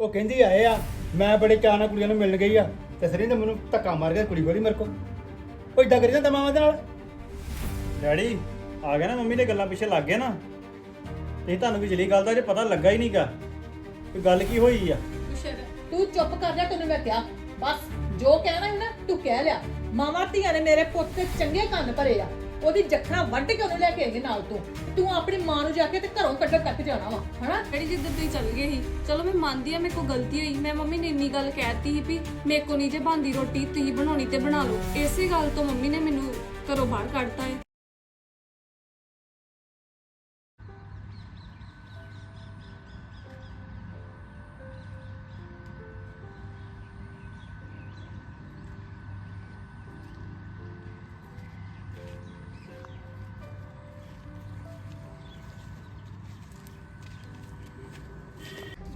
ਉਹ ਕਹਿੰਦੀ ਆਏ ਆ ਮੈਂ ਬੜੇ ਚਾਅ ਨਾਲ ਕੁੜੀਆਂ ਨੂੰ ਮਿਲਣ ਗਈ ਆ ਤੇ ਸਰੀ ਨੇ ਮੈਨੂੰ ਧੱਕਾ ਮਾਰ ਕੇ ਕੁੜੀ ਬੋਲੀ ਮੇਰੇ ਕੋ ਉਹ ਇਦਾਂ ਕਰੀ ਜਾਂਦਾ ਮਾਮਾ ਦੇ ਨਾਲ? ਡੈਡੀ ਆ ਗਿਆ ਨਾ ਮੰਮੀ ਦੇ ਗੱਲਾਂ ਪਿੱਛੇ ਲੱਗ ਗਿਆ ਨਾ। ਤੇ ਤੁਹਾਨੂੰ ਵਿਚਲੀ ਗੱਲ ਦਾ ਜੇ ਪਤਾ ਲੱਗਾ ਹੀ ਨਹੀਂਗਾ ਕਿ ਗੱਲ ਕੀ ਹੋਈ ਆ? ਤੂੰ ਚੁੱਪ ਕਰ ਜਾ ਤੈਨੂੰ ਮੈਂ ਕਿਹਾ। ਬਸ ਜੋ ਕਹਿਣਾ ਹੈ ਨਾ ਤੂੰ ਕਹਿ ਲਿਆ। ਮਾਵਾਂ ਧੀਆਂ ਨੇ ਮੇਰੇ ਪੁੱਤ ਦੇ ਚੰਗੇ ਕੰਨ ਭਰੇ ਆ। ਉਹਦੀ ਜੱਖਣਾ ਵੱਢ ਕੇ ਉਹਨੂੰ ਲੈ ਕੇ ਆਏਗੀ ਨਾਲ ਤੋਂ। ਤੂੰ ਆਪਣੀ ਮਾਂ ਨੂੰ ਜਾ ਕੇ ਤੇ ਘਰੋਂ ਕੱਢ ਕੱਟ ਜਾਣਾ ਵਾ, ਹਨਾ? ਡੈਡੀ ਜਿੱਦਾਂ ਤੁਸੀਂ ਚੱਲ ਗਏ ਸੀ। ਚਲੋ, ਮੈਂ ਮੰਨਦੀ ਆ, ਮੇਰੇ ਕੋਲ ਗਲਤੀ ਹੋਈ। ਮੈਂ ਮੰਮੀ ਨੇ ਇੰਨੀ ਗੱਲ ਕਹਿਤੀ ਸੀ ਵੀ ਮੇਰੇ ਕੋਲ ਨਹੀਂ ਜੇ ਬਣਦੀ ਰੋਟੀ, ਤੁਸੀਂ ਬਣਾਉਣੀ ਤੇ ਬਣਾ ਲਓ। ਇਸੇ ਗੱਲ ਤੋਂ ਮੰਮੀ ਨੇ ਮੈਨੂੰ ਘਰੋਂ ਬਾਹਰ ਕੱਢਤਾ ਹੈ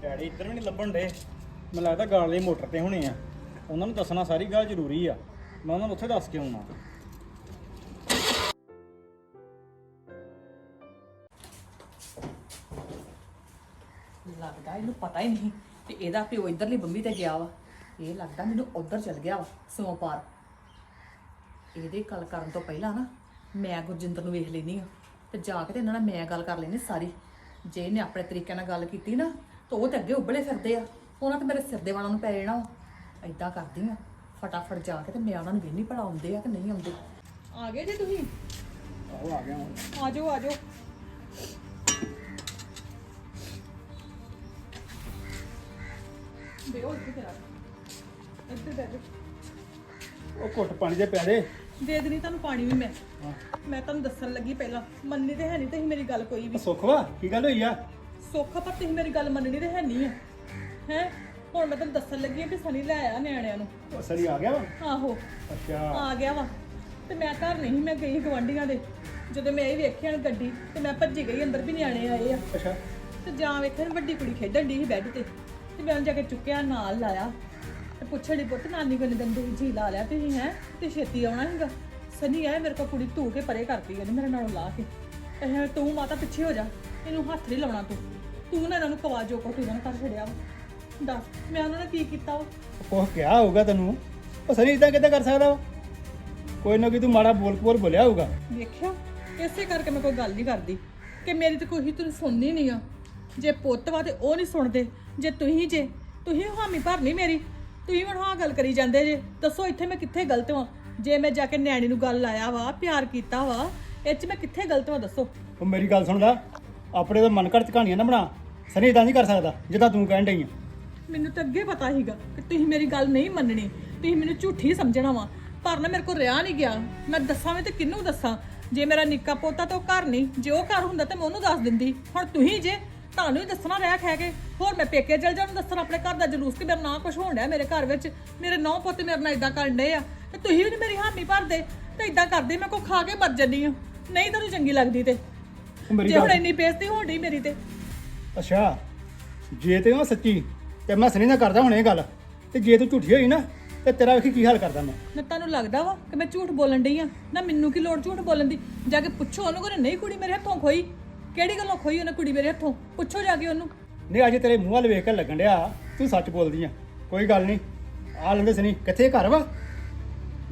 ਡੈਡੀ ਇੱਧਰ ਵੀ ਨਹੀਂ ਲੱਭਣ ਡੇ ਮੈਨੂੰ ਲੱਗਦਾ ਗਾਲ ਲਈ ਮੋਟਰ ਤੇ ਹੋਣੇ ਆ। ਉਹਨਾਂ ਨੂੰ ਦੱਸਣਾ ਸਾਰੀ ਗੱਲ ਜ਼ਰੂਰੀ ਆ। ਮੈਂ ਉਹਨਾਂ ਨੂੰ ਉੱਥੇ ਦੱਸ ਕੇ ਆਉਣਾ। ਲੱਗਦਾ ਇਹਨੂੰ ਪਤਾ ਹੀ ਨਹੀਂ ਕਿ ਇਹਦਾ ਪਿਓ ਇਧਰਲੀ ਬੰਬੀ ਤੇ ਗਿਆ ਵਾ। ਇਹ ਲੱਗਦਾ ਮੈਨੂੰ ਉਧਰ ਚਲ ਗਿਆ ਵਾ ਸੋਂ ਪਾਰ ਇਹਦੇ ਗੱਲ ਕਰਨ ਤੋਂ ਪਹਿਲਾਂ ਨਾ, ਮੈਂ ਗੁਰਜਿੰਦਰ ਨੂੰ ਵੇਖ ਲੈਣੀ ਆ। ਤੇ ਜਾ ਕੇ ਤੇ ਇਹਨਾਂ ਨਾਲ ਮੈਂ ਗੱਲ ਕਰ ਲੈਣੀ ਸਾਰੀ। ਜੇ ਇਹਨੇ ਆਪਣੇ ਤਰੀਕੇ ਨਾਲ ਗੱਲ ਕੀਤੀ ਨਾ ਤਾਂ ਉਹ ਤੇ ਅੱਗੇ ਉਬਲੇ ਫਿਰਦੇ ਆ। ਉਹਨਾਂ ਤੇ ਮੇਰੇ ਸਿਰ ਦੇ ਵਾਲਾਂ ਨੂੰ ਪੈ ਜਾਣਾ ਵਾ। ਐਦਾਂ ਕਰਦੀ ਆ ਫਟਾਫਟ ਜਾ ਕੇ ਤੇ ਮੈਂ ਉਹਨਾਂ ਨੂੰ ਵੇਖਣੀ ਭਲਾ ਆਉਂਦੇ ਆ ਕਿ ਨਹੀਂ ਆਉਂਦੇ। ਆ ਗਏ ਜੀ ਤੁਸੀਂ? ਉਹ ਆ ਗਿਆ ਹੁਣ। ਆਜੋ ਆਜੋ ਬੇਓ ਇੱਥੇ ਕਰਾ ਇੱਥੇ ਉਹ ਘੁੱਟ ਪਾਣੀ ਦੇ ਪਿਆਰੇ। ਦੇ ਦੇਣੀ ਤੁਹਾਨੂੰ ਪਾਣੀ ਵੀ ਮੈਂ। ਮੈਂ ਤੁਹਾਨੂੰ ਦੱਸਣ ਲੱਗੀ ਪਹਿਲਾਂ। ਮੰਨਣੀ ਤੇ ਹੈ ਨਹੀਂ ਤੁਸੀਂ ਮੇਰੀ ਗੱਲ ਕੋਈ ਵੀ। ਸੁੱਖ ਵਾ? ਕੀ ਗੱਲ ਹੋਈ ਆ? ਸੌਖਾ ਪਰ ਤੁਸੀਂ ਮੇਰੀ ਗੱਲ ਮੰਨਣੀ ਤੇ ਹੈ ਨਹੀਂ ਹੈ ਹੈ? ਹੁਣ ਮੈਂ ਤੁਹਾਨੂੰ ਦੱਸਣ ਲੱਗੀ ਹਾਂ ਕਿ ਸਨੀ ਲੈ ਆਇਆ ਨਿਆਣਿਆਂ ਨੂੰ। ਉਹ ਸਰੀ ਆ ਗਿਆ ਵਾ? ਆਹੋ। ਅੱਛਾ। ਆ ਗਿਆ ਵਾ। ਤੇ ਮੈਂ ਘਰ ਨਹੀਂ ਮੈਂ ਗਈ ਗਵਾਂਢੀਆਂ ਦੇ। ਜਦੋਂ ਮੈਂ ਇਹ ਵੇਖਿਆ ਗੱਡੀ ਤੇ ਮੈਂ ਭੱਜੀ ਗਈ ਅੰਦਰ ਵੀ ਨਿਆਣੇ ਆਏ ਆ। ਅੱਛਾ। ਤੇ ਜਾਂ ਵੇਖਣ ਵੱਡੀ ਕੁੜੀ ਖੇਡਣ ਦੀ ਸੀ ਬੈੱਡ ਤੇ। ਤੇ ਮੈਂ ਉਹਨੂੰ ਜਾ ਕੇ ਚੁੱਕਿਆ ਨਾਲ ਲਾਇਆ। ਤੇ ਪੁੱਛਣ ਦੀ ਪੁੱਤ ਨਾਨੀ ਕੋਲ ਦੰਦੇ ਜੀ ਲਾ ਲਿਆ ਤੁਸੀਂ ਹੈ? ਤੇ ਛੇਤੀ ਆਉਣਾ ਹੈਗਾ ਸਨੀ ਆਇਆ ਮੇਰੇ ਕੋਲ ਕੁੜੀ ਧੂ ਕੇ ਪਰੇ ਕਰਤੀ ਉਹਨੇ ਮੇਰੇ ਨਾਲੋਂ ਲਾ ਕੇ। ਇਹ ਤੂੰ ਮਾਤਾ ਪਿੱਛੇ ਹੋ ਜਾ। ਇਹਨੂੰ ਹੱਥ ਨਹੀਂ ਲਾਉਣਾ ਤੂੰ। ਤੂੰ ਨਾ ਇਹਨਾਂ ਨੂੰ ਕਵਾ ਜੋ ਕੋ ਤੂੰ ਇਹਨਾਂ ਨੂੰ ਕਰ ਛੜਿਆ ਵਾ। ਦੱਸ ਮੈਂ ਉਹਨਾਂ ਨੇ ਕੀ ਕੀਤਾ ਵਾ? ਉਹ ਕਿਹਾ ਹੋਊਗਾ ਤੈਨੂੰ? ਉਹ ਸਰੀ ਇਦਾਂ ਕਿੱਦਾਂ ਕਰ ਸਕਦਾ ਵਾ? ਕੋਈ ਨਾ ਕੋਈ ਤੂੰ ਮਾੜਾ ਬੋਲ ਬੋਲ ਬੋਲਿਆ ਹੋਊਗਾ। ਵੇਖਿਆ? ਇਸੇ ਕਰਕੇ ਮੈਂ ਕੋਈ ਗੱਲ ਨਹੀਂ ਕਰਦੀ ਕਿ ਮੇਰੀ ਤੇ ਕੋਈ ਤੂੰ ਸੁਣਨੀ ਨਹੀਂ ਆ। ਜੇ ਪੁੱਤ ਵਾ ਤੇ ਉਹ ਨਹੀਂ ਸੁਣਦੇ। ਜੇ ਤੁਸੀਂ ਜੇ ਤੁਸੀਂ ਹਾਮੀ ਭਰਨੀ ਮੇਰੀ। ਤੁਸੀਂ ਹੁਣ ਹਾਂ ਗੱਲ ਕਰੀ ਜਾਂਦੇ ਜੇ। ਦੱਸੋ ਇੱਥੇ ਮੈਂ ਕਿੱਥੇ ਗਲਤ ਵਾਂ? ਜੇ ਮੈਂ ਜਾ ਕੇ ਨਿਆਣੀ ਨੂੰ ਗੱਲ ਲਾਇਆ ਵਾ ਪਿਆਰ ਕੀਤਾ ਵਾ ਇਹ ਚ ਮੈਂ ਕਿੱਥੇ ਗਲਤ ਵਾਂ ਦੱਸੋ? ਉਹ ਮੇਰੀ ਗੱਲ ਸੁਣਦਾ। ਆਪਣੇ ਤਾਂ ਮਨ ਕਹਾਣੀਆਂ ਨਾ ਬਣਾ। ਸਨੀ ਇਦਾਂ ਨਹੀਂ ਕਰ ਸਕਦਾ, ਜਿੱਦਾਂ ਤੂੰ ਕਹਿਣ ਡਈ ਆ। ਮੈਨੂੰ ਤਾਂ ਅੱਗੇ ਪਤਾ ਸੀਗਾ ਕਿ ਤੁਸੀਂ ਮੇਰੀ ਗੱਲ ਨਹੀਂ ਮੰਨਣੀ, ਤੁਸੀਂ ਮੈਨੂੰ ਝੂਠੀ ਸਮਝਣਾ ਵਾ। ਪਰ ਨਾ ਮੇਰੇ ਕੋਲ ਰਿਆ ਨਹੀਂ ਗਿਆ। ਮੈਂ ਦੱਸਾਂ ਵੀ ਤੇ ਕਿਹਨੂੰ ਦੱਸਾਂ? ਜੇ ਮੇਰਾ ਨਿੱਕਾ ਪੋਤਾ ਤਾਂ ਉਹ ਘਰ ਨਹੀਂ, ਜੇ ਉਹ ਘਰ ਹੁੰਦਾ ਤੇ ਮੈਂ ਉਹਨੂੰ ਦੱਸ ਦਿੰਦੀ। ਹੁਣ ਤੁਸੀਂ ਜੇ ਤੁਹਾਨੂੰ ਹੀ ਦੱਸਣਾ ਰਹਿ ਖੈ ਕੇ, ਹੋਰ ਮੈਂ ਪੇਕੇ ਚਲ ਜਾਣ ਦੱਸਣਾ ਆਪਣੇ ਘਰ ਦਾ ਜਲੂਸ ਕਿ ਮੇਰਾ ਨਾਂ ਕੁਝ ਹੋਣ ਡਿਆ ਮੇਰੇ ਘਰ ਵਿੱਚ। ਮੇਰੇ ਨੌ ਪੁੱਤ ਮੇਰੇ ਨਾਲ ਇਦਾਂ ਕਰਨ ਡਏ ਆ। ਤੇ ਤੁਸੀਂ ਵੀ ਨੀ ਮੇਰੀ ਹਾਮੀ ਭਰਦੇ, ਤੇ ਇਦਾਂ ਕਰਦੇ ਮੈਂ ਕੋ ਖਾ ਕੇ ਮਰ ਜੰਨੀ ਆ। ਨਹੀਂ ਤੁਹਾਨੂੰ ਚੰਗੀ ਲੱਗਦੀ ਤੇ। ਮੇਰੀ ਜੇ ਹੁਣ ਗੱਲ। ਇੰਨੀ ਬੇਇੱਜ਼ਤੀ ਹੋਣ ਡਈ ਮੇਰੀ ਤੇ। ਅੱਛਾ ਜੇ ਤੇ ਉਹ ਸੱਚੀ ਤੇ ਮੈਂ ਸਨੀ ਨਾਲ ਕਰਦਾ ਹੁਣ ਇਹ ਗੱਲ ਤੇ ਜੇ ਤੂੰ ਝੂਠੀ ਹੋਈ ਨਾ ਤੇ ਤੇਰਾ ਵੇਖੀ ਕੀ ਹਾਲ ਕਰਦਾ ਮੈਂ। ਨਾ ਤੁਹਾਨੂੰ ਲੱਗਦਾ ਵਾ ਕਿ ਮੈਂ ਝੂਠ ਬੋਲਣ ਡਈ ਆ? ਨਾ ਮੈਨੂੰ ਕੀ ਲੋੜ ਝੂਠ ਬੋਲਣ ਦੀ? ਜਾ ਕੇ ਪੁੱਛੋ ਉਹਨੂੰ ਕੋਈ ਨਹੀਂ ਕੁੜੀ ਮੇਰੇ ਹੱਥੋਂ ਖੋਈ। ਕਿਹੜੀ ਗੱਲੋਂ ਖੋਈ ਉਹਨੇ ਕੁੜੀ ਮੇਰੇ ਹੱਥੋਂ? ਪੁੱਛੋ ਜਾ ਕੇ ਉਹਨੂੰ। ਨਹੀਂ ਅੱਜ ਤੇਰੇ ਮੂੰਹ ਵੱਲ ਵੇਖ ਕੇ ਲੱਗਣ ਡਿਆ ਤੂੰ ਸੱਚ ਬੋਲਦੀ ਆ ਕੋਈ ਗੱਲ ਨਹੀਂ। ਆ ਲੈਂਦੇ ਸਨੀ ਕਿੱਥੇ ਘਰ ਵਾ?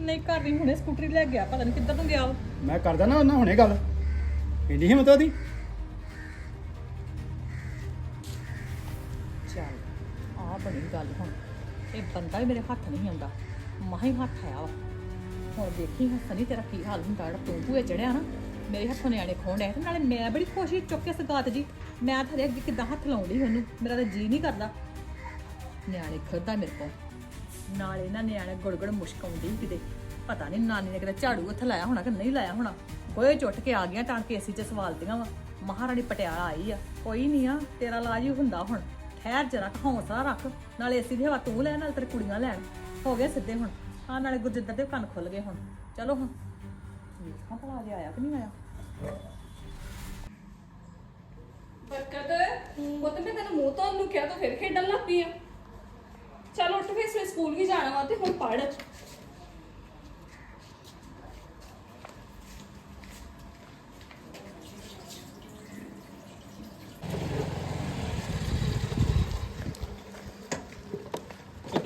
ਨਹੀਂ ਘਰ ਨਹੀਂ ਹੁਣੇ ਸਕੂਟਰੀ ਲੈ ਗਿਆ ਪਤਾ ਨਹੀਂ ਕਿੱਧਰ ਨੂੰ ਗਿਆ ਵਾ ਮੈਂ ਕਰਦਾ ਨਾ ਉਹਨਾਂ ਹੁਣੇ ਗੱਲ। ਇੰਨੀ ਹਿੰਮਤ ਉਹਦੀ? ਚੱਲ ਆ ਬਣੀ ਗੱਲ ਹੁਣ। ਇਹ ਬੰਦਾ ਹੀ ਮੇਰੇ ਹੱਥ ਨਹੀਂ ਆਉਂਦਾ। ਮਾਹ ਹੱਥ ਆਇਆ ਵਾ। ਹੁਣ ਦੇਖੀ ਹੱਸਣੀ ਤੇਰਾ ਕੀ ਹਾਲ ਹੁੰਦਾ ਜਿਹੜਾ ਤੂੰ ਭੂਏ ਚੜਿਆ ਨਾ, ਮੇਰੇ ਹੱਥੋਂ ਨਿਆਣੇ ਖੋਣ ਡਿਆ ਤੇ ਨਾਲੇ ਮੈਂ ਬੜੀ ਖੁਸ਼ੀ ਚੁੱਕ ਕੇ ਸਗਾਤ ਜੀ। ਮੈਂ ਥਰੇ ਅੱਗੇ ਕਿੱਦਾਂ ਹੱਥ ਲਾਉਂਦੀ ਉਹਨੂੰ? ਮੇਰਾ ਤਾਂ ਜੀ ਨਹੀਂ ਕਰਦਾ। ਨਿਆਣੇ ਖੁਦਾ ਮੇਰੇ ਕੋਲ। ਨਾਲੇ ਇਹਨਾਂ ਨਿਆਣੇ ਗੁੜਗੁੜ ਮੁਸ਼ਕਾਉਂਦੀ ਕਿਤੇ। ਪਤਾ ਨਹੀਂ ਨਾਨੀ ਨੇ ਕਿਤੇ ਝਾੜੂ ਉੱਥੇ ਲਾਇਆ ਹੋਣਾ ਕਿ ਨਹੀਂ ਲਾਇਆ ਹੋਣਾ। ਕੋਈ ਚੁੱਟ ਕੇ ਆ ਗਈਆਂ ਤਾਂ ਏਸੀ 'ਚ ਸਵਾਲਤੀਆਂ ਵਾ। ਮਹਾਰਾਣੀ ਪਟਿਆਲਾ ਆਈ ਆ। ਕੋਈ ਨਹੀਂ ਆ, ਤੇਰਾ ਇਲਾਜ ਹੀ ਹੁੰਦਾ ਹੁਣ। ਠਹਿਰ ਜਰਾ, ਹੌਸਲਾ ਰੱਖ। ਨਾਲੇ ਏਸੀ ਦੀ ਹਵਾ ਤੂੰ ਲੈ, ਨਾਲ ਤੇਰੇ ਕੁੜੀਆਂ ਲੈਣ। ਹੋ ਗਏ ਸਿੱਧੇ ਹੁਣ। ਆ ਨਾਲੇ ਗੁਰਜਿੰਦਰ ਦੇ ਕੰਨ ਖੁੱਲ ਗਏ ਹੁਣ। ਚਲੋ ਹੁਣ। ਵੇਖਾਂ ਭਲਾ ਜੇ ਆਇਆ ਕਿ ਨਹੀਂ ਆਇਆ। ਬਰਕਤ, ਪੁੱਤ ਮੈਂ ਤੈਨੂੰ ਮੂੰਹ ਤੋਂ ਨੂੰ ਕਿਹਾ ਤਾਂ ਫਿਰ ਖੇਡਣ ਲੱਗ ਪਈ ਆ। ਚਲ ਉੱਠ ਫਿਰ, ਸਵੇਰੇ ਸਕੂਲ ਵੀ ਜਾਣਾ ਵਾ ਤੇ ਹੁਣ ਪੜ੍ਹ।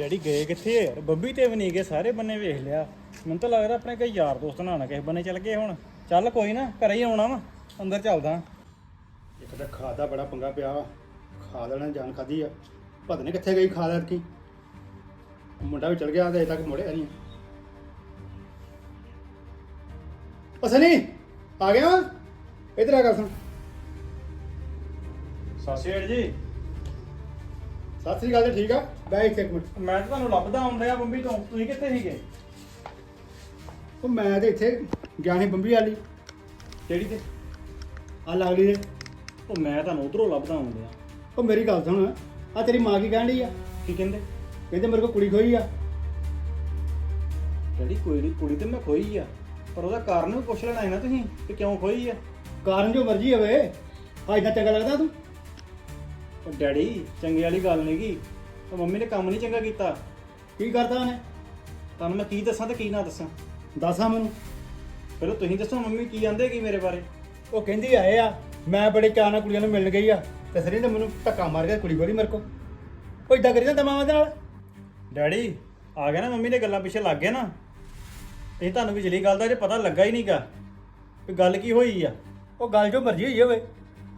ਡੈਡੀ ਗਏ ਕਿੱਥੇ ਯਾਰ ਬੰਬੀ ਤੇ ਵੀ ਨਹੀਂ ਗਏ ਸਾਰੇ ਬੰਨੇ ਵੇਖ ਲਿਆ। ਮੈਨੂੰ ਤਾਂ ਲੱਗਦਾ ਆਪਣੇ ਕਈ ਯਾਰ ਦੋਸਤ ਨਾਲ ਨਾ ਕਿਸੇ ਬੰਨੇ ਚੱਲ ਗਏ ਹੁਣ। ਚੱਲ ਕੋਈ ਨਾ ਘਰੇ ਹੀ ਆਉਣਾ ਵਾ ਅੰਦਰ ਚੱਲਦਾ ਇੱਕ ਤਾਂ ਖਾਦ ਦਾ ਬੜਾ ਪੰਗਾ ਪਿਆ ਵਾ। ਖਾਦ ਵਾਲਿਆਂ ਨੇ ਜਾਨ ਖਾਦੀ ਆ। ਪਤਾ ਨਹੀਂ ਕਿੱਥੇ ਗਈ ਖਾਦ ਐਤਕੀ ਮੁੰਡਾ ਵੀ ਚਲ ਗਿਆ ਤੇ ਅਜੇ ਤੱਕ ਮੁੜਿਆ ਨਹੀਂ ਅਸਨੀ ਆ ਗਿਆ ਇਧਰ ਆ ਗੱਲ ਸੁਣ। ਸਾਸੀ ਜੀ। ਸਤਿ ਸ੍ਰੀ ਅਕਾਲ ਜੀ ਠੀਕ ਆ? ਬੈ ਇੱਕ ਮਿੰਟ। ਮੈਂ ਤਾਂ ਤੁਹਾਨੂੰ ਲੱਭਦਾ ਆਉਂਦਾ ਆ ਬੰਬੀ ਤੋਂ। ਤੁਸੀਂ ਕਿੱਥੇ ਸੀਗੇ? ਉਹ ਮੈਂ ਤੇ ਇੱਥੇ ਗਿਆ ਸੀ ਬੰਬੀ ਵਾਲੀ। ਕਿਹੜੀ ਤੇ? ਆ ਲੱਗਦੀ ਦੇ ਉਹ ਮੈਂ ਤੁਹਾਨੂੰ ਉਧਰੋਂ ਲੱਭਦਾ ਆਉਂਦਾ ਉਹ ਮੇਰੀ ਗੱਲ ਸੁਣ। ਆ ਤੇਰੀ ਮਾਂ ਕੀ ਕਹਿਣ ਡਈ ਆ? ਕੀ ਕਹਿੰਦੇ? ਕਹਿੰਦੇ ਮੇਰੇ ਕੋਲ ਕੁੜੀ ਖੋਈ ਆ। ਕੋਈ ਨੀ, ਕੁੜੀ ਤੇ ਮੈਂ ਖੋਈ ਆ। ਪਰ ਉਹਦਾ ਕਾਰਨ ਵੀ ਪੁੱਛ ਲੈਣਾ ਹੈ ਨਾ ਤੁਸੀਂ ਕਿ ਕਿਉਂ ਖੋਈ ਆ? ਕਾਰਨ ਜੋ ਮਰਜ਼ੀ ਹੋਵੇ। ਆ ਇਦਾਂ ਚੰਗਾ ਲੱਗਦਾ ਤੂੰ? ਉਹ ਡੈਡੀ ਚੰਗੇ ਵਾਲੀ ਗੱਲ ਨਹੀਂ ਗੀ। ਉਹ ਮੰਮੀ ਨੇ ਕੰਮ ਨਹੀਂ ਚੰਗਾ ਕੀਤਾ। ਕੀ ਕਰਦਾ ਉਹਨੇ? ਤੁਹਾਨੂੰ ਮੈਂ ਕੀ ਦੱਸਾਂ ਤੇ ਕੀ ਨਾ ਦੱਸਾਂ? ਦੱਸਾਂ ਮੈਨੂੰ। ਪਹਿਲਾਂ ਤੁਸੀਂ ਦੱਸੋ ਮੰਮੀ ਕੀ ਆਂਦੇ ਕੀ ਮੇਰੇ ਬਾਰੇ? ਉਹ ਕਹਿੰਦੀ ਆਏ ਆ ਮੈਂ ਬੜੇ ਚਾਅ ਨਾਲ ਕੁੜੀਆਂ ਨੂੰ ਮਿਲਣ ਗਈ ਆ। ਤੇ ਸਰੀ ਨੇ ਮੈਨੂੰ ਧੱਕਾ ਮਾਰ ਕੇ ਕੁੜੀ ਖੋਲੀ ਮੇਰੇ ਕੋ ਉਹ ਇਦਾਂ ਕਰੀ ਜਾਂਦਾ ਮਾਵਾਂ ਦੇ ਨਾਲ? ਡੈਡੀ ਆ ਗਿਆ ਨਾ ਮੰਮੀ ਦੇ ਗੱਲਾਂ ਪਿੱਛੇ ਲੱਗ ਗਿਆ ਨਾ। ਇਹ ਤੁਹਾਨੂੰ ਵਿਚਲੀ ਗੱਲ ਦਾ ਜੇ ਪਤਾ ਲੱਗਾ ਹੀ ਨਹੀਂਗਾ ਕਿ ਗੱਲ ਕੀ ਹੋਈ ਆ। ਉਹ ਗੱਲ ਜੋ ਮਰਜ਼ੀ ਹੋਈ ਹੋਵੇ।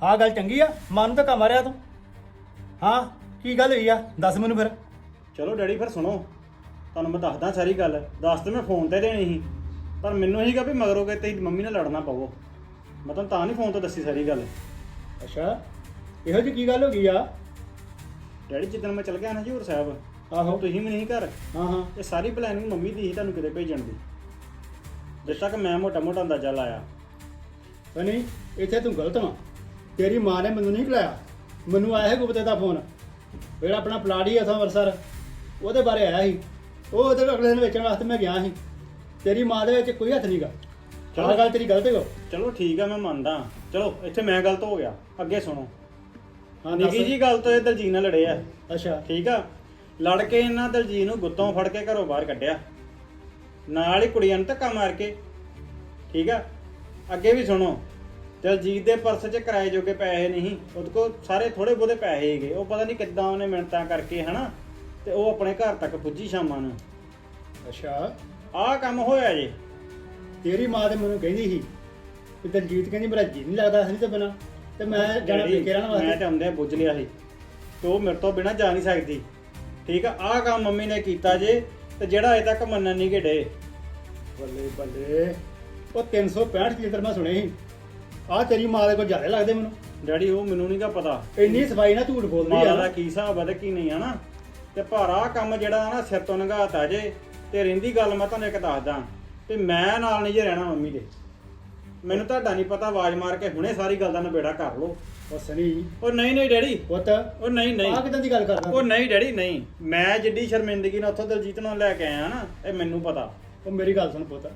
ਆਹ ਗੱਲ ਚੰਗੀ ਆ ਮਾਂ ਨੂੰ ਧੱਕਾ ਮਾਰਿਆ ਤੂੰ। ਹਾਂ ਕੀ ਗੱਲ ਹੋਈ ਆ? ਦੱਸ ਮੈਨੂੰ ਫਿਰ। ਚਲੋ ਡੈਡੀ ਫਿਰ ਸੁਣੋ। ਤੁਹਾਨੂੰ ਮੈਂ ਦੱਸਦਾ ਸਾਰੀ ਗੱਲ। ਦੱਸ ਤੇ ਮੈਂ ਫੋਨ ਤੇ ਦੇਣੀ ਸੀ। ਪਰ ਮੈਨੂੰ ਸੀਗਾ ਵੀ ਮਗਰੋਂ ਕਿ ਤੇਰੀ ਮੰਮੀ ਨਾਲ ਲੜਨਾ ਪਵੋ ਮੈਂ ਤੁਹਾਨੂੰ ਤਾਂ ਨਹੀਂ ਫੋਨ ਤੇ ਦੱਸੀ ਸਾਰੀ ਗੱਲ। ਅੱਛਾ ਇਹੋ ਜਿਹੀ ਕੀ ਗੱਲ ਹੋ ਗਈ ਆ? ਡੈਡੀ ਜਿੱਦਣ ਮੈਂ ਚਲ ਗਿਆ ਨਾ ਹਜੂਰ ਸਾਹਿਬ ਆਹੋ। ਤੁਸੀਂ ਵੀ ਨਹੀਂ ਘਰ। ਹਾਂ ਹਾਂ। ਇਹ ਸਾਰੀ ਪਲੈਨਿੰਗ ਮੰਮੀ ਦੀ ਸੀ ਤੁਹਾਨੂੰ ਕਿਤੇ ਭੇਜਣ ਦੀ। ਜਿਸ ਤੱਕ ਮੈਂ ਮੋਟਾ ਮੋਟਾ ਅੰਦਾਜ਼ਾ ਲਾਇਆ। ਨਹੀਂ ਇੱਥੇ ਤੂੰ ਗਲਤ ਵਾ। ਤੇਰੀ ਮਾਂ ਨੇ ਮੈਨੂੰ ਨਹੀਂ ਖਿਲਾਇਆ। ਮੈਨੂੰ ਆਇਆ ਹੈ ਗੁਪਤੇ ਦਾ ਫੋਨ। ਜਿਹੜਾ ਆਪਣਾ ਪਲਾੜੀ ਆ ਉੱਥੋਂ ਅੰਮ੍ਰਿਤਸਰ ਉਹਦੇ ਬਾਰੇ ਆਇਆ ਸੀ। ਉਹ ਉਹਦੇ ਅਗਲੇ ਦਿਨ ਵੇਚਣ ਵਾਸਤੇ ਮੈਂ ਗਿਆ ਸੀ। ਤੇਰੀ ਮਾਂ ਦੇ ਵਿੱਚ ਕੋਈ ਹੱਥ ਨਹੀਂਗਾ ਚਲੋ। ਗੱਲ ਤੇਰੀ ਗਲਤ ਹੋ ਚਲੋ ਠੀਕ ਆ ਮੈਂ ਮੰਨਦਾ। ਚਲੋ ਇੱਥੇ ਮੈਂ ਗਲਤ ਹੋ ਗਿਆ। ਅੱਗੇ ਸੁਣੋ। ਹਾਂ। ਨਿੱਕੀ ਜੀ ਗੱਲ ਤੋਂ ਇਹ ਦਲਜੀਤ ਨਾਲ ਲੜੇ ਆ। ਅੱਛਾ। ਠੀਕ ਆ? ਲੜ ਕੇ ਇਹਨਾਂ ਦਲਜੀਤ ਨੂੰ ਗੁੱਤੋਂ ਫੜ ਕੇ ਘਰੋਂ ਬਾਹਰ ਕੱਢਿਆ। ਨਾਲ ਹੀ ਕੁੜੀਆਂ ਨੂੰ ਧੱਕਾ ਮਾਰ ਕੇ। ਠੀਕ ਆ? ਅੱਗੇ ਵੀ ਸੁਣੋ। ਦਲਜੀਤ ਦੇ ਪਰਸ 'ਚ ਕਿਰਾਏ ਜੋਗੇ ਪੈਸੇ ਨਹੀਂ ਉਹਦੇ ਕੋਲ ਸਾਰੇ ਥੋੜੇ ਬਹੁਤੇ ਪੈਸੇ ਹੈਗੇ ਉਹ ਪਤਾ ਨਹੀਂ ਕਿੱਦਾਂ ਉਹਨੇ ਮਿੰਟਾਂ ਕਰਕੇ ਹਨਾ ਤੇ ਉਹ ਆਪਣੇ ਘਰ ਤੱਕ ਪੁੱਜੀ ਸ਼ਾਮਾਂ ਨੂੰ। ਅੱਛਾ। ਆਹ ਕੰਮ ਹੋਇਆ ਜੇ। ਤੇਰੀ ਮਾਂ ਤੇ ਮੈਨੂੰ ਕਹਿੰਦੀ ਸੀ ਕਿ ਦਲਜੀਤ ਕਹਿੰਦੀ ਮੇਰਾ ਜੀ ਨਹੀਂ ਲੱਗਦਾ ਹਨੀ ਤੋਂ ਬਿਨਾ ਤੇ ਮੈਂ ਜਾਣਾ ਡੈਡੀ, ਪੇਕੇ ਰਹਿਣ ਮੈਂ ਵਾਸਤੇ। ਤੇ ਆਉਂਦੇ ਬੁੱਝ ਲਿਆ ਸੀ ਤੇ ਉਹ ਮੇਰੇ ਤੋਂ ਬਿਨਾ ਜਾ ਨਹੀਂ ਸਕਦੀ। ਠੀਕ ਆ ਆਹ ਕੰਮ ਮੰਮੀ ਨੇ ਕੀਤਾ ਜੇ ਤੇ ਜਿਹੜਾ ਅਜੇ ਤੱਕ ਮੰਨਣ ਨਹੀਂ ਗਏ ਬੱਲੇ ਬੱਲੇ ਉਹ 365 ਕਿਲੋਮੀਟਰ ਮੈਂ ਸੁਣੇ ਸੀ। ਆ ਤੇਰੀ ਮਾਂ ਦੇ ਕੋਲ ਜ਼ਿਆਦਾ ਲੱਗਦੇ ਮੈਨੂੰ। ਡੈਡੀ ਉਹ ਮੈਨੂੰ ਨਹੀਂਗਾ ਪਤਾ। ਇੰਨੀ ਸਫ਼ਾਈ ਨਾਲ ਝੂਠ ਬੋਲਦੀ ਮਾਲਾ ਆ ਦਾ ਕੀ ਹਿਸਾਬ ਆ ਤੇ ਕੀ ਨਹੀਂ ਹਨਾ ਤੇ ਪਰ ਆਹ ਕੰਮ ਜਿਹੜਾ ਨਾ ਸਿਰ ਤੋਂ ਨਗਾਤਾ ਜੇ ਤੇ ਰਹਿੰਦੀ ਗੱਲ ਮੈਂ ਤੁਹਾਨੂੰ ਇੱਕ ਦੱਸਦਾ। ਤੇ ਮੈਂ ਨਾਲ ਨਹੀਂ ਜੇ ਰਹਿਣਾ ਮੰਮੀ ਦੇ। ਮੈਨੂੰ ਤੁਹਾਡਾ ਨਹੀਂ ਪਤਾ ਆਵਾਜ਼ ਮਾਰ ਕੇ ਹੁਣੇ ਸਾਰੀ ਗੱਲ ਦਾ ਨਿਬੇੜਾ ਕਰ ਲਓ। ਉਹ ਸਨੀ। ਉਹ ਨਹੀਂ ਨਹੀਂ ਡੈਡੀ। ਪੁੱਤ ਉਹ ਨਹੀਂ ਆ ਨਹੀਂ ਕਿਦਾਂ ਦੀ ਗੱਲ ਕਰਦਾ ਉਹ ਨਹੀਂ ਡੈਡੀ ਨਹੀਂ। ਮੈਂ ਜਿੱਡੀ ਸ਼ਰਮਿੰਦਗੀ ਨਾਲ ਉੱਥੋਂ ਦਲਜੀਤ ਨੂੰ ਲੈ ਕੇ ਆਇਆ ਨਾ ਇਹ ਮੈਨੂੰ ਪਤਾ। ਉਹ ਮੇਰੀ ਗੱਲ ਸੁਣ ਪੁੱਤ।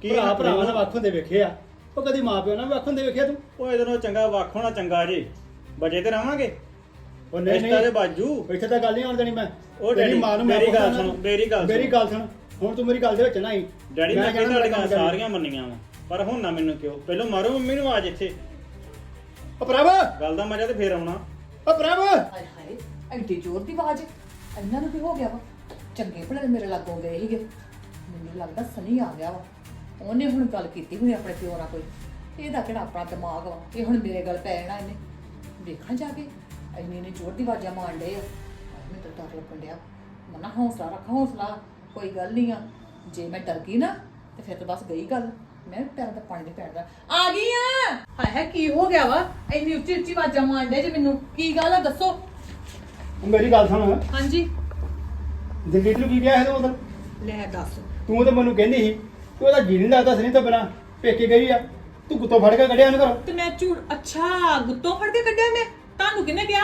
ਕੀ ਭਰਾ ਨਾ ਭਰਾਵਾਂ ਨਾਲ ਭਰਾ? ਵੱਖ ਹੁੰਦੇ ਵੇਖੇ ਆ। ਉਹ ਕਦੀ ਮਾਂ ਪਿਓ ਨਾਲ ਵੀ ਵੱਖ ਹੁੰਦੇ ਵੇਖਿਆ ਤੂੰ? ਉਹ ਇਹਦੇ ਨਾਲੋਂ ਚੰਗਾ ਵੱਖ ਹੋਣਾ ਚੰਗਾ ਜੀ। ਬਜੇ ਤੇ ਰਵਾਂਗੇ। ਉਹ ਨਹੀਂ ਰਿਸ਼ਤਾ ਦੇ ਨਹੀਂ। ਬਾਜੂ। ਇੱਥੇ ਤਾਂ ਗੱਲ ਨਹੀਂ ਆਉਣ ਦੇਣੀ ਮੈਂ। ਉਹ ਤੇਰੀ ਡੈਡੀ, ਮਾਂ ਨੂੰ ਮੈਂ ਮੇਰੀ ਗੱਲ ਪੁੱਛਦਾ ਸੁਣ, ਮੇਰੀ ਗੱਲ ਮੇਰੀ। ਗੱਲ ਸੁਣ। ਹੁਣ ਤੂੰ ਮੇਰੀ ਗੱਲ ਦੇ ਵਿੱਚ ਨਾ ਆਈ। ਡੈਡੀ ਮੈਂ ਕਹਿੰਦਾ ਤੁਹਾਡੀਆਂ। ਸਾਰੀਆਂ ਮੰਨੀਆਂ ਵਾ। ਪਰ ਹੁਣ ਨਾ ਮੈਨੂੰ ਕਿਉਂ? ਪਹਿਲਾਂ ਮਾਰੋ ਮੰਮੀ ਨੂੰ ਆਜ ਇੱਥੇ। ਉਹ ਪ੍ਰਭ! ਗੱਲ ਦਾ ਮਜ਼ਾ ਤੇ ਫੇਰ ਆਉਣਾ। ਉਹ ਪ੍ਰਭ! ਹਾਏ ਹਾਏ ਐਡੀ ਜ਼ੋਰ ਦੀ ਆਵਾਜ਼। ਇਹਨਾਂ ਨੂੰ ਕੀ ਹੋ ਗਿਆ ਵਾ? ਚੰਗੇ ਭਲੇ ਮੇਰੇ ਲਾਗੋਂ ਗਏ ਸੀਗੇ। ਮੈਨੂੰ ਲੱਗਦਾ ਸਨੀ ਆ ਗਿਆ ਵਾ। ਉਹਨੇ ਹੁਣ ਗੱਲ ਕੀਤੀ ਹੋਣੀ ਆਪਣੇ ਪਿਓ ਨਾਲ ਕੋਈ। ਇਹਦਾ ਕਿਹੜਾ ਆਪਣਾ ਦਿਮਾਗ ਵਾ? ਇਹ ਹੁਣ ਮੇਰੇ ਗੱਲ ਪੈ ਜਾਣਾ ਇਹਨੇ। ਦੇਖਾਂ ਜਾ ਕੇ। ਇੰਨੀ ਇੰਨੀ ਜ਼ੋਰ ਦੀ ਆਵਾਜ਼ਾਂ ਮਾਰਨ ਡਏ ਆ। ਮੈਨੂੰ ਤਾਂ ਡਰ ਲੱਗਣ ਡਿਆ। ਮਨਾ ਹੌਸਲਾ ਰੱਖ ਹੌਸਲਾ। ਕੋਈ ਗੱਲ ਨਹੀਂ ਆ। ਜੇ ਮੈਂ ਡਰ ਗਈ ਨਾ ਤੇ ਫਿਰ ਤਾਂ ਬਸ ਗਈ ਗੱਲ। ਮੈਂ ਪੈਰਾਂ ਦਾ ਪਾਣੀ ਨਹੀਂ ਪੈਣਦਾ ਆ ਗਈ ਆ! ਹਾਏ ਹਾਏ ਕੀ ਹੋ ਗਿਆ ਵਾ? ਇੰਨੀ ਉੱਚੀ ਉੱਚੀ ਆਵਾਜ਼ਾਂ ਮਾਰਨ ਡੇ ਜੇ ਮੈਨੂੰ। ਕੀ ਗੱਲ ਆ ਦੱਸੋ? ਮੇਰੀ ਗੱਲ ਸੁਣ। ਹਾਂਜੀ। ਦਿਲਜੀਤ ਨੂੰ ਕੀ ਕਿਹਾ ਹੈ ਤੂੰ ਉਧਰ ਲੈ ਦੱਸ। ਤੂੰ ਤਾਂ ਮੈਨੂੰ ਕਹਿੰਦੀ ਸੀ ਕਿ ਉਹਦਾ ਜੀ ਨਹੀਂ ਲੱਗਦਾ ਸਨੀ ਤੋਂ ਬਿਨਾ ਪੇਕੇ ਗਈ ਆ। ਤੂੰ ਗੁੱਤੋਂ ਫੜ ਕੇ ਕੱਢਿਆ ਉਹਨੂੰ ਘਰੋਂ। ਤੇ ਮੈਂ ਝੂਠ ਅੱਛਾ ਗੁੱਤੋਂ ਫੜ ਕੇ ਕੱਢਿਆ ਮੈਂ? ਤੁਹਾਨੂੰ ਕਿਹਨੇ ਕਿਹਾ?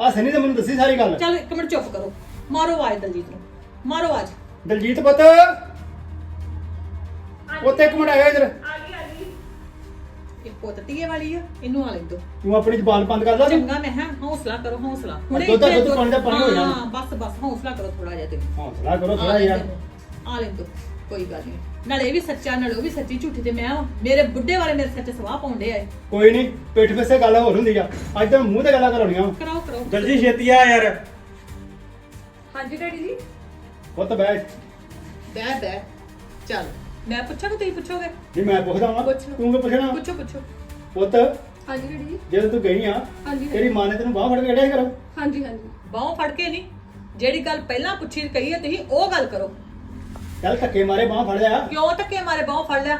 ਆ ਸਨੀ ਨੇ ਮੈਨੂੰ ਦੱਸੀ ਸਾਰੀ ਗੱਲ। ਚੱਲ ਇੱਕ ਮਿੰਟ ਚੁੱਪ ਕਰੋ। ਮਾਰੋ ਆਵਾਜ਼ ਦਲਜੀਤ ਨੂੰ। ਮਾਰੋ ਆਵਾਜ਼। ਦਲਜੀਤ ਪੁੱਤ। ਉੱਤੇ ਇੱਕ ਮਿੰਟ ਆਇਆ ਇਧਰ। ਇਹ ਪੁੱਤ ਧੀਏ ਵਾਲੀ ਆ ਇਹਨੂੰ ਆ ਲੈ ਦੋ। ਤੂੰ ਆਪਣੀ ਜ਼ਬਾਨ ਬੰਦ ਕਰ ਲੈ ਤੂੰ। ਚੰਗਾ ਮੈਂ ਹਾਂ ਹੌਸਲਾ ਕਰੋ ਹੌਸਲਾ। ਦੁੱਧ ਦਾ ਦੁੱਧ, ਪਾਣੀ ਦਾ ਪਾਣੀ ਹੋ ਜਾਣਾ। ਹਾਂ ਬਸ ਬਸ ਹੌਸਲਾ ਕਰੋ ਥੋੜਾ ਜਿਹਾ ਤੇ। ਹੌਸਲਾ ਕਰੋ ਥੋੜਾ ਦੋ ਆ ਲੈ ਦੋ। ਕੋਈ ਗੱਲ ਨਹੀਂ। ਨਾਲੇ ਇਹ ਵੀ ਸੱਚਾ ਨਾਲੇ ਉਹ ਵੀ ਸੱਚੀ ਝੂਠੀ ਤੇ ਮੈਂ ਵਾਂ। ਮੇਰੇ ਬੁੱਢੇ ਵਾਲੇ ਮੇਰੇ ਸੱਚ ਸਵਾਹ ਪਾਉਂਦੇ ਆ ਕੋਈ ਨਹੀਂ ਪਿੱਠ ਪਿੱਛੇ ਗੱਲ ਹੋਰ ਹੁੰਦੀ ਆ। ਅੱਜ ਤਾਂ ਮੂੰਹ ਤੇ ਗੱਲਾਂ ਕਰਾਉਣੀਆਂ। ਵਾਂ। ਕਰਾਓ ਕਰਾਓ। ਦਲਜੀ ਛੇਤੀ ਆ ਯਾਰ। ਹਾਂਜੀ ਡੈਡੀ ਜੀ। ਪੁੱਤ ਬੈਠ ਬਹਿ ਬਹਿ। ਚੱਲ। ਮੈਂ ਪੁੱਛਾਂ ਕਿ ਤੁਸੀਂ ਪੁੱਛੋਗੇ? ਜੀ ਮੈਂ ਪੁੱਛਦਾ ਹਾਂ ਪੁੱਛ। ਤੂੰ ਕੀ ਪੁੱਛਣਾ? ਪੁੱਛੋ ਪੁੱਛੋ। ਪੁੱਤ ਹਾਂਜੀ ਡੈਡੀ ਜੀ। ਜਦੋਂ ਤੂੰ ਗਈ ਆ ਹਾਂਜੀ ਤੇਰੀ ਮਾਂ ਨੇ ਤੈਨੂੰ ਬਾਹ ਫੜ ਕੇ ਕੱਢਿਆ ਕਰੋ? ਹਾਂਜੀ ਹਾਂਜੀ। ਬਾਹੋਂ ਫੜ ਕੇ ਨਹੀਂ। ਜਿਹੜੀ ਗੱਲ ਪਹਿਲਾਂ ਪੁੱਛੀ ਕਹੀ ਹੈ ਤੁਸੀਂ ਉਹ ਗੱਲ ਕਰੋ। ਚੱਲ ਧੱਕੇ ਮਾਰੇ ਬਾਹ ਫੜ ਲਿਆ। ਕਿਉਂ ਧੱਕੇ ਮਾਰੇ ਬਾਹੋਂ ਫੜ ਲਿਆ?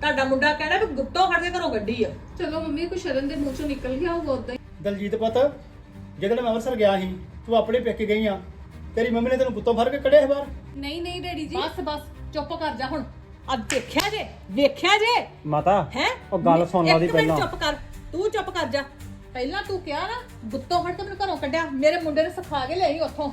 ਤੁਹਾਡਾ ਮੁੰਡਾ ਕਹਿੰਦਾ ਵੀ ਗੁੱਟੋਂ ਫੜ ਕੇ ਘਰੋਂ ਗੱਡੀ ਆ। ਚਲੋ ਮੰਮੀ ਕੁਛ ਸ਼ਰਨ ਦੇ ਮੂੰਹ ਚੋਂ ਨਿਕਲ ਗਿਆ ਹੋਊਗਾ ਉਦਾਂ ਹੀ। ਦਲਜੀਤ ਪੁੱਤ ਜਦੋਂ ਮੈਂ ਅੰਮ੍ਰਿਤਸਰ ਗਿਆ ਸੀ ਤੂੰ ਆਪਣੇ ਪੇਕੇ ਗਈ ਆ। ਤੇਰੀ ਮੰਮੀ ਨੇ ਤੈਨੂੰ ਗੁੱਤੋਂ ਫੜ ਕੇ ਕੱਢਿਆ ਸੀ ਬਾਹਰ? ਨਹੀਂ ਨਹੀਂ ਡੈਡੀ ਜੀ। ਬਸ ਬਸ ਚੁੱਪ ਕਰ ਜਾ ਹੁਣ। ਆ ਦੇਖਿਆ ਜੇ ਵੇਖਿਆ ਜੇ। ਮਾਤਾ ਹੈ? ਉਹ ਗੱਲ ਸੁਣ ਲਾ ਦੀ ਪਹਿਲਾਂ। ਚੁੱਪ ਕਰ ਤੂੰ ਚੁੱਪ ਕਰ ਜਾ। ਪਹਿਲਾਂ ਤੂੰ ਕਿਹਾ ਨਾ ਗੁੱਤੋਂ ਫੜ ਕੇ ਮੈਨੂੰ ਘਰੋਂ ਕੱਢਿਆ। ਮੇਰੇ ਮੁੰਡੇ ਨੇ ਸਿਖਾ ਕੇ ਲਿਆਈ ਉੱਥੋਂ।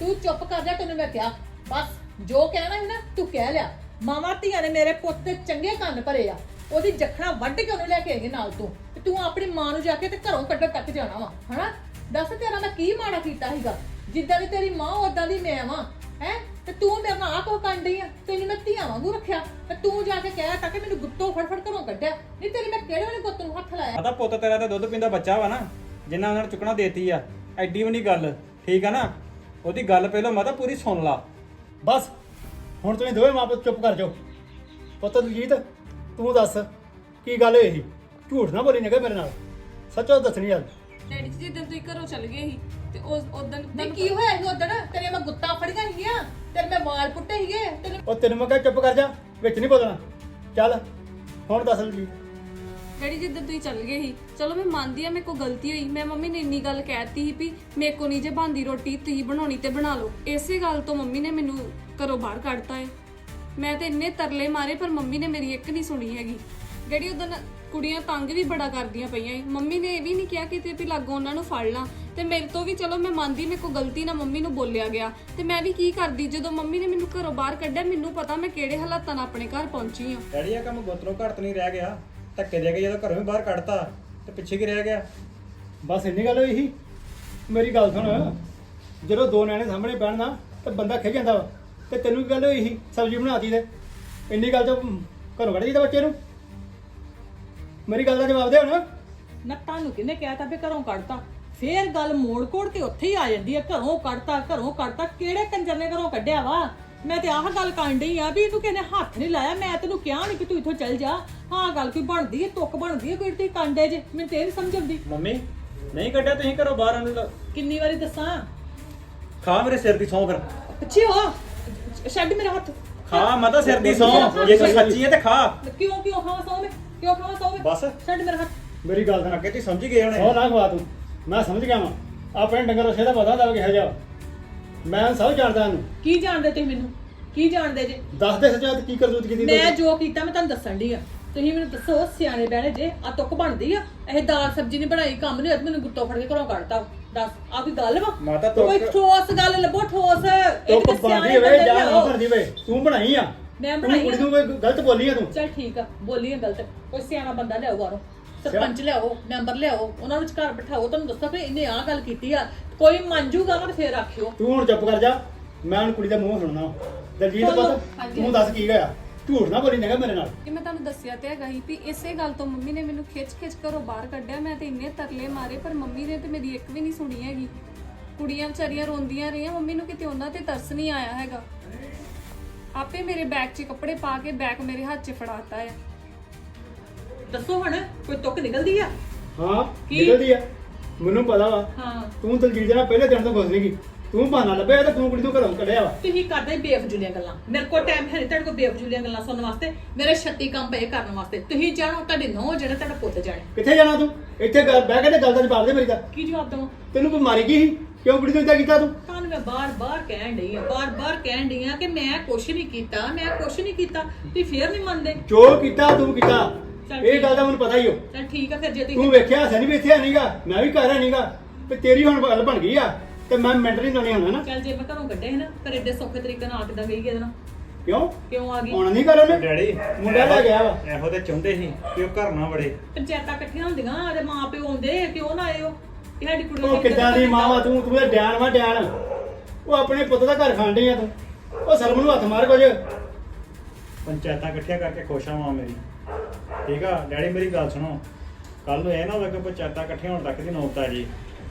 ਤੂੰ ਚੁੱਪ ਕਰ ਜਾ ਤੈਨੂੰ ਮੈਂ ਕਿਹਾ। ਬਸ। ਜੋ ਕਹਿਣਾ ਹੈ ਨਾ, ਤੂੰ ਕਹਿ ਲਿਆ। ਮਾਮਾ ਧੀਆਂ ਨੇ ਮੇਰੇ ਪੁੱਤ ਦੇ ਚੰਗੇ ਕੰਨ ਭਰੇ ਆ। ਉਹਦੀ ਜਖਣਾ ਵੱਢ ਕੇ ਉਹਨੂੰ ਲੈ ਕੇ ਆਈ ਨਾਲ ਤੂੰ। ਤੇ ਤੂੰ ਆਪਣੀ ਮਾਂ ਨੂੰ ਜਾ ਕੇ ਤੇ ਘਰੋਂ ਕੱਢਣ ਤੱਕ ਜਾਣਾ ਵਾ, ਹਨਾ? ਦੱਸ ਤੇਰਾ ਮੈਂ ਕੀ ਮਾੜਾ ਕੀਤਾ ਸੀਗਾ? ਜਿੱਦਾਂ ਦੀ ਤੇਰੀ ਮਾਂ ਉਦਾਂ ਦੀ ਮੈਂ ਵਾਂ, ਹੈ? ਤੇ ਤੂੰ ਮੇਰੇ ਨਾਲ ਆ ਕੋ ਕੰਡੀ ਆ? ਤੈਨੂੰ ਮੈਂ ਧੀਆਂ ਵਾਂਗੂ ਰੱਖਿਆ। ਤੇ ਤੂੰ ਜਾ ਕੇ ਕਹਿ ਤਾ ਕਿ ਮੈਨੂੰ ਗੁੱਤੋਂ ਫੜ ਫੜ ਘਰੋਂ ਕੱਢਿਆ। ਨਹੀਂ, ਤੇਰੀ ਮੈਂ ਕਿਹੜੇ ਵੇਲੇ ਗੁੱਤ ਨੂੰ ਹੱਥ ਲਾਇਆ? ਮਾਤਾ ਪੁੱਤ ਤੇਰਾ ਤੇ ਦੁੱਧ ਪੀਂਦਾ ਬੱਚਾ ਵਾ ਨਾ, ਜਿੰਨਾ ਉਹਨਾਂ ਨੂੰ ਚੁੱਕਣਾ ਦੇਤੀ ਆ। ਐਡੀ ਵੀ ਨਹੀਂ ਗੱਲ, ਠੀਕ ਆ ਨਾ? ਉਹਦੀ ਗੱਲ ਪਹਿਲਾਂ ਮਾਤਾ ਪੂਰੀ ਸੁਣ ਲਾ। ਬਸ ਹੁਣ ਤੁਸੀਂ ਦੋਵੇਂ ਮਾਂ ਪੁੱਤ ਚੁੱਪ ਕਰ ਜਾਓ। ਪੁੱਤ ਦਲਜੀਤ ਤੂੰ ਦੱਸ ਕੀ ਗੱਲ ਹੋਈ ਸੀ? ਝੂਠ ਨਾ ਬੋਲੀ ਨਗਾ ਮੇਰੇ ਨਾਲ। ਸੱਚੋ ਦੱਸਣੀ ਯਾਰ ਡੈਡੀ ਜੀ ਜਦੋਂ ਤੁਸੀਂ ਘਰੋਂ ਚਲ ਗਏ ਸੀ ਤੇ ਉਸ ਉਦੋਂ ਨਹੀਂ ਕੀ ਹੋਇਆ ਸੀ ਉਦੋਂ ਤੇਰੇ ਮੈਂ ਗੁੱਤਾਂ ਫੜੀਆਂ ਸੀਗੀਆਂ ਤੇਰੇ ਮੈਂ ਵਾਲ ਪੁੱਟੇ ਸੀਗੇ ਤੇਰੇ ਉਹ ਤੈਨੂੰ ਮੈਂ ਕਿਹਾ ਚੁੱਪ ਕਰ ਜਾ ਵਿੱਚ ਨਹੀਂ ਬੋਲਣਾ। ਚੱਲ ਹੁਣ ਦੱਸ ਦਲਜੀਤ। ਡੈਡੀ ਜਿੱਦਾਂ ਤੁਸੀਂ ਚੱਲ ਗਏ ਸੀ। ਚਲੋ, ਮੈਂ ਮੰਨਦੀ ਆ ਮੇਰੇ ਕੋਲ ਗਲਤੀ ਹੋਈ। ਮੈਂ ਮੰਮੀ ਨੇ ਇੰਨੀ ਗੱਲ ਕਹਿਤੀ ਸੀ ਵੀ ਮੇਰੇ ਕੋ ਨਹੀਂ ਜੇ ਬੰਦੀ ਰੋਟੀ, ਤੁਸੀਂ ਬਣਾਉਣੀ ਤੇ ਬਣਾ ਲਓ। ਇਸੇ ਗੱਲ ਤੋਂ ਮੰਮੀ ਨੇ ਮੈਨੂੰ ਘਰੋਂ ਬਾਹਰ ਕੱਢਤਾ ਹੈ ਮੈਂ ਤੇ ਇੰਨੇ ਤਰਲੇ ਮਾਰੇ, ਪਰ ਮੰਮੀ ਨੇ ਮੇਰੀ ਇੱਕ ਨਹੀਂ ਸੁਣੀ ਹੈਗੀ। ਡੈਡੀ ਉਦੋਂ ਕੁੜੀਆਂ ਤੰਗ ਵੀ ਬੜਾ ਕਰਦੀਆਂ ਪਈਆਂ ਏ। ਮੰਮੀ ਨੇ ਇਹ ਵੀ ਨਹੀਂ ਕਿਹਾ ਕਿਤੇ ਵੀ ਲਾਗੋ ਉਹਨਾਂ ਨੂੰ ਫੜ ਲਾਂ। ਤੇ ਮੇਰੇ ਤੋਂ ਵੀ ਚਲੋ, ਮੈਂ ਮੰਨਦੀ ਮੇਰੇ ਕੋ ਗਲਤੀ ਨਾਲ ਮੰਮੀ ਨੂੰ ਬੋਲਿਆ ਗਿਆ। ਤੇ ਮੈਂ ਵੀ ਕੀ ਕਰਦੀ, ਜਦੋਂ ਮੰਮੀ ਨੇ ਮੈਨੂੰ ਘਰੋਂ ਬਾਹਰ ਕੱਢਿਆ, ਮੈਨੂੰ ਪਤਾ ਮੈਂ ਕਿਹੜੇ ਹਾਲਾਤਾਂ ਨਾਲ ਆਪਣੇ ਘਰ ਪਹੁੰਚੀ ਹਾਂ। ਡੈਡੀ ਆ ਕੰਮ ਗੋਤਰੋਂ ਘੱਟ ਨਹੀਂ ਰਹਿ ਗਿਆ। ਧੱਕੇ ਦੇ ਕੇ ਜਦੋਂ ਘਰੋਂ ਵੀ ਬਾਹਰ ਕੱਢਤਾ ਤੇ ਪਿੱਛੇ ਕੀ ਰਹਿ ਗਿਆ? ਬਸ ਇੰਨੀ ਗੱਲ ਹੋਈ ਸੀ। ਮੇਰੀ ਗੱਲ ਸੁਣ ਜਦੋਂ ਦੋ ਨਿਆਣੇ ਸਾਹਮਣੇ ਬਹਿਣਾ ਤੇ ਬੰਦਾ ਖਿੱਚ ਜਾਂਦਾ ਵਾ। ਤੇ ਤੈਨੂੰ ਕੀ ਗੱਲ ਹੋਈ ਸੀ ਸਬਜ਼ੀ ਬਣਾਤੀ ਤੇ? ਇੰਨੀ ਗੱਲ ਤੋਂ ਘਰੋਂ ਕੱਢ ਦਿੱਤਾ ਬੱਚੇ ਨੂੰ। ਮੇਰੀ ਗੱਲ ਦਾ ਜਵਾਬ ਦੇ ਹੁਣ। ਨਾ ਤੁਹਾਨੂੰ ਕਿਹਨੇ ਕਿਹਾ ਤਾਂ ਵੀ ਘਰੋਂ ਕੱਢਤਾ? ਫੇਰ ਗੱਲ ਮੋੜ ਕੋੜ ਕੇ ਉੱਥੇ ਹੀ ਆ ਜਾਂਦੀ ਹੈ। ਘਰੋਂ ਕੱਢਤਾ ਘਰੋਂ ਕੱਢਤਾ ਕਿਹੜੇ ਕੰਜਰ ਨੇ ਘਰੋਂ ਕੱਢਿਆ ਵਾ? ਮੈਂ ਤੇ ਆਹ ਗੱਲ ਕਰਨ ਡਈ ਆ ਵੀ ਤੂੰ ਕਿਹਨੇ ਹੱਥ ਨਹੀਂ ਲਾਇਆ। ਮੈਂ ਤੈਨੂੰ ਕਿਹਾ ਨਹੀਂ ਕਿ ਤੂੰ ਇੱਥੋਂ ਚੱਲ ਜਾ। ਹਾਂ ਗੱਲ ਕੋਈ ਬਣਦੀ ਹੈ ਤੁੱਕ ਬਣਦੀ ਹੈ ਕੋਈ ਤੇ ਕਾਂਡੇ ਜੇ। ਮੈਨੂੰ ਤੇ ਇਹ ਨੀ ਸਮਝ ਆਉਂਦੀ। ਮੰਮੀ ਨਹੀਂ ਕੱਢਿਆ ਤੁਸੀਂ ਘਰੋਂ ਬਾਹਰ ਤਾਂ- ਕਿੰਨੀ ਵਾਰੀ ਦੱਸਾਂ? ਖਾ ਮੇਰੇ ਸਿਰ ਦੀ ਸੌਂ ਫਿਰ। ਪਿੱਛੇ ਹੋ। ਛੱਡ ਮੇਰਾ ਹੱਥ। ਖਾ ਮਾਤਾ ਸਿਰ ਦੀ ਸੌਂ। ਜੇ ਤੂੰ ਸੱਚੀ ਹੈ ਤੇ ਖਾ। ਕਿਉਂ ਕਿਉਂ ਖਾਵਾਂ ਸੌ ਮੈਂ? ਕਿਉਂ ਖਾਵਾਂ ਸੌ ਮੈਂ? ਬਸ। ਛੱਡ ਮੇਰਾ ਹੱਥ। ਮੇਰੀ ਗੱਲ ਸੁਣ। ਅੱਗੇ ਤੁਸੀਂ ਸਮਝ ਗਏ ਹੋਣੇ। ਸੌ ਨਾ ਖਵਾ ਤੂੰ। ਮੈਂ ਸਮਝ ਗਿਆ ਵਾਂ। ਆਪਣੇ ਡੰਗਰ ਰਸੇ ਦਾ ਪਤਾ ਹੁੰਦਾ ਕਿਹੋ ਜਿਹਾ। ਮੈਂ ਸਭ ਜਾਣਦਾ ਇਹਨੂੰ। ਕੀ ਜਾਣਦੇ ਤੁਸੀਂ ਮੈਨੂੰ? ਕੀ ਜਾਣਦੇ ਜੇ? ਦੱਸ ਦੇ ਸੱਚਾ ਕੀ ਕਰਤੂਤ ਕੀਤੀ ਤੂੰ? ਮੈਂ ਜੋ ਕੀਤਾ ਮੈਂ ਤੁਹਾਨੂੰ ਦੱਸਣ ਦੀ ਆ। ਤੁਸੀਂ ਮੈਨੂੰ ਦੱਸੋ ਸਿਆਣੇ ਬਹਿਣੇ ਜੇ ਆ ਤੁੱਕ ਬਣਦੀ ਆ? ਇਹ ਦਾਲ ਸਬਜ਼ੀ ਨਹੀਂ ਬਣਾਈ ਕੰਮ ਨਹੀਂ ਮੈਨੂੰ ਗੁੱਤੋਂ ਫੜ ਕੇ ਘਰੋਂ ਕੱਢਤਾ। ਦੱਸ ਆ ਕੋਈ ਗੱਲ ਵਾ? ਮਾਤਾ ਤੁੱਕ- ਕੋਈ ਠੋਸ ਗੱਲ ਲੱਭੋ ਠੋਸ। ਤੂੰ ਕਿਤੇ ਬਣਦੀ ਬੰਦੇ ਜਾਂ ਲਿਆਓ। ਨਹੀਂ ਬਣਦੀ ਹੋਵੇ ਤੂੰ ਬਣਾਈ ਆ। ਮੈਂ ਤੂੰ ਬਣਾਈ ਕੁੜੀ ਆ। ਨੂੰ ਕੋਈ ਗਲਤ ਬੋਲੀ ਆ ਤੂੰ? ਚੱਲ ਠੀਕ ਆ ਬੋਲੀ ਆ ਗਲਤ। ਕੋਈ ਸਿਆਣਾ ਬੰਦਾ ਲਿਆਓ ਬਾਹਰੋਂ ਸਰਪੰਚ ਲਿਆਓ ਮੈਂਬਰ ਲਿਆਓ ਉਹਨਾਂ ਨੂੰ ਘਰ ਬਿਠਾਓ ਤੁਹਾਨੂੰ ਦੱਸੋ ਕਿ ਇਹਨੇ ਆਹ ਗੱਲ ਕੀਤੀ ਆ। ਕੋਈ ਮੰਨ ਜੂਗਾ ਨਾ ਤੇ ਫੇਰ ਆਖਿਓ। ਤੂੰ ਹੁਣ ਚੁੱਪ ਕਰ ਜਾ ਮੈਂ ਹੁਣ ਕੁੜੀ ਦਾ ਮੂੰਹ ਸੁਣਨਾ ਵਾ। ਦਲਜੀਤ। ਪੁੱਤ ਤੂੰ ਦੱਸ ਕੀ ਹੋਇਆ? ਝੂਠ ਨਾ ਬੋਲੀ ਨੇਗਾ ਮੇਰੇ ਨਾਲ। ਕਿ ਮੈਂ ਤੁਹਾਨੂੰ ਦੱਸਿਆ ਤੇ ਹੈਗਾ ਸੀ ਵੀ ਇਸੇ ਗੱਲ ਤੋਂ ਮੰਮੀ ਨੇ ਮੈਨੂੰ ਖਿੱਚ-ਖਿੱਚ ਘਰੋਂ ਬਾਹਰ ਕੱਢਿਆ। ਮੈਂ ਤੇ ਇੰਨੇ ਤਰਲੇ ਮਾਰੇ ਪਰ ਮੰਮੀ ਨੇ ਤੇ ਮੇਰੀ ਇੱਕ ਵੀ ਨਹੀਂ ਸੁਣੀ ਹੈਗੀ। ਕੁੜੀਆਂ ਵਿਚਾਰੀਆਂ ਰੋਂਦੀਆਂ ਰਹੀਆਂ ਮੰਮੀ ਨੂੰ ਕਿਤੇ ਉਹਨਾਂ ਤੇ ਤਰਸ ਨਹੀਂ ਆਇਆ ਹੈਗਾ। ਆਪੇ ਮੇਰੇ ਬੈਗ 'ਚ ਕੱਪੜੇ ਪਾ ਕੇ ਬੈਗ ਮੇਰੇ ਹੱਥ 'ਚ ਫੜਾਤਾ ਹੈ ਦੱਸੋ ਹੁਣ ਕੋਈ ਤੁੱਕ ਨਿਕਲਦੀ ਆ? ਹਾਂ ਕੀ? ਨਿਕਲਦੀ ਆ। ਮੈਨੂੰ ਪਤਾ ਵਾ। ਹਾਂ। ਤੂੰ ਦਲਜੀਤ ਦੇ ਨਾਲ ਪਹਿਲੇ ਦਿਨ ਤੋਂ ਖੁਸ਼ ਨਹੀਂ ਗਈ ਤੂੰ ਬਹਾਨਾ ਲੱਭਿਆ ਤੇ ਤੂੰ ਕੁੜੀ ਨੂੰ ਘਰੋਂ ਕੱਢਿਆ ਵਾ। ਤੁਸੀਂ ਕਰਦੇ ਬੇਫਜ਼ੂਲੀਆਂ ਗੱਲਾਂ। ਮੇਰੇ ਕੋਲ ਟਾਈਮ ਹੈ ਨਹੀਂ ਤੁਹਾਡੇ ਕੋਲ ਬੇਫਜ਼ੂਲੀਆਂ ਗੱਲਾਂ ਸੁਣਨ ਵਾਸਤੇ। ਮੇਰੇ ਛੱਤੀ ਕੰਮ ਪਏ ਕਰਨ ਵਾਸਤੇ। ਤੁਸੀਂ ਜਾਣੋ ਤੁਹਾਡੇ ਨੌ ਜਿਹੜੇ ਤੁਹਾਡਾ ਪੁੱਤ ਜਾਣੇ। ਕਿੱਥੇ ਜਾਣਾ ਤੂੰ? ਇੱਥੇ ਗੱਲ- ਬਹਿ ਕੇ ਤੇ ਗੱਲ ਦਾ ਜਵਾਬ ਦੇ ਮੇਰੀ ਦਾ। ਕੀ ਜਵਾਬ ਦਵਾਂ? ਤੈਨੂੰ ਕੋਈ ਮਾਰੀ ਗਈ ਸੀ? ਕਿਉਂ ਕੁੜੀ ਨੂੰ ਇਦਾਂ ਕੀਤਾ ਤੂੰ? ਤੁਹਾਨੂੰ ਮੈਂ ਬਾਰ-ਬਾਰ ਕਹਿਣ ਡਈ ਆ ਬਾਰ-ਬਾਰ ਕਹਿਣ ਡਈ ਆ ਕਿ ਮੈਂ ਕੁਛ ਨਹੀਂ ਕੀਤਾ ਮੈਂ ਕੁਛ ਨਹੀਂ ਕੀਤਾ। ਤੁਸੀਂ ਫੇਰ ਨਹੀਂ ਮੰਨਦੇ। ਜੋ ਕੀਤਾ ਤੂੰ ਕੀਤਾ। ਚੱਲ ਇਹ ਗੱਲ ਦਾ ਮੈਨੂੰ ਪਤਾ ਹੀ ਹੋ ਚਲ ਠੀਕ ਆ ਫਿਰ ਜੇ ਤੂੰ ਤੁਸੀਂ ਵੇਖਿਆ ਸਨੀ ਵੀ ਇੱਥੇ ਨਹੀਂਗਾ ਮੈਂ ਵੀ ਘਰ ਨਹੀਂਗਾ ਤੇ ਤੇਰੀ ਹੁਣ ਗੱਲ ਬਣ ਗਈ ਆ ਤੇ ਮੈਂ ਮੈਂਟਲੀ ਨਹੀਂ ਹੋਣਾ ਨਾ। ਚੱਲ ਜੇ ਮੈਂ ਘਰੋਂ ਕੱਢੇ ਸੀ ਨਾ ਪਰ ਐਡੇ ਸੌਖੇ ਤਰੀਕੇ ਨਾਲ ਕਿੱਦਾਂ ਗਈ ਇਹਦੇ ਨਾਲ। ਕਿਉਂ? ਕਿਉਂ ਆ ਗਈ? ਹੁਣ ਨਹੀਂ ਕਰ ਉਹਨੇ? ਡੈਡੀ ਮੁੰਡਾ ਲੈ ਗਿਆ ਵਾ। ਇਹੋ ਤੇ ਚਾਹੁੰਦੇ ਸੀ ਕਿ ਉਹ ਘਰ ਨਾ ਵੜੇ। ਪੰਚਾਇਤਾਂ ਇਕੱਠੀਆਂ ਹੁੰਦੀਆਂ ਤੇ ਮਾਂ ਪਿਓ ਆਉਂਦੇ ਕਿਉਂ ਨਾ ਆਇਓ? ਇਹ ਸਾਡੀ ਕੁੜੀ ਉਹ ਕਿੱਦਾਂ ਦੀ ਮਾਂ ਵਾ ਤੂੰ ਤੂੰ ਇਹ ਡਿਆਨ ਵਾ ਡਿਆਨ ਉਹ ਆਪਣੇ ਪੁੱਤ ਦਾ ਘਰ ਖਾਣ ਡਈ ਆ ਤੂੰ। ਉਹ ਸਰਮ ਨੂੰ ਹੱਥ ਮਾਰ ਕੁਝ। ਪੰਚਾਇਤਾਂ ਇਕੱਠੀਆਂ ਕਰਕੇ ਖੁਸ਼ ਆ ਮਾਂ ਮੇਰੀ। ਠੀਕ ਆ? ਡੈਡੀ ਮੇਰੀ ਗੱਲ ਸੁਣੋ। ਕੱਲ ਨੂੰ ਇਹ ਨਾ ਹੋਵੇ ਕਿ ਪੰਚਾਇਤਾਂ ਇਕੱਠੀਆਂ ਹੋਣ ਤੱਕ ਦੀ ਨੌਬਤ ਆ ਜੀ।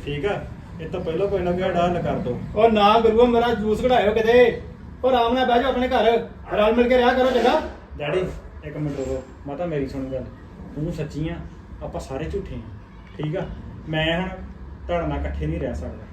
ਠੀਕ ਆ? ਇਹ ਤਾਂ ਪਹਿਲਾਂ ਕੋਈ ਨਾ ਕੋਈ ਹੱਲ ਕਰ ਦੋ। ਉਹ ਨਾ ਗੁਰੂਆ ਮੇਰਾ ਜੂਸ ਕਢਾਇਓ ਕਿਤੇ। ਉਹ ਆਰਾਮ ਨਾਲ ਬਹਿ ਜਾਓ ਆਪਣੇ ਘਰ। ਰਲ ਮਿਲ ਕੇ ਰਿਹਾ ਕਰੋ ਚੰਗਾ। ਡੈਡੀ ਇੱਕ ਮਿੰਟ ਰੁਕੋ। ਮਾਤਾ ਮੇਰੀ ਸੁਣ ਗੱਲ। ਤੂੰ ਸੱਚੀ ਆ ਆਪਾਂ ਸਾਰੇ ਝੂਠੇ ਆ। ਠੀਕ ਆ? ਮੈਂ ਹੁਣ ਤੁਹਾਡੇ ਨਾਲ ਇਕੱਠੇ ਨਹੀਂ ਰਹਿ ਸਕਦਾ।